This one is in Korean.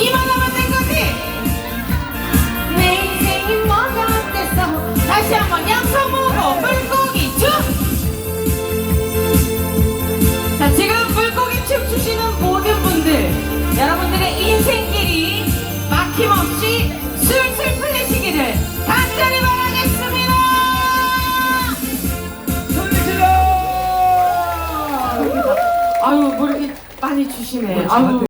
이만하면 된 거지? 내 인생이 뭐가 어땠어 다시 한번 양파 먹어 물고기 춤자 지금 물고기 춤 추시는 모든 분들 여러분들의 인생길이 막힘없이 술술 풀리시기를 간절히 바라겠습니다! 아유 뭐 이렇게 많이 주시네. 뭐 아유.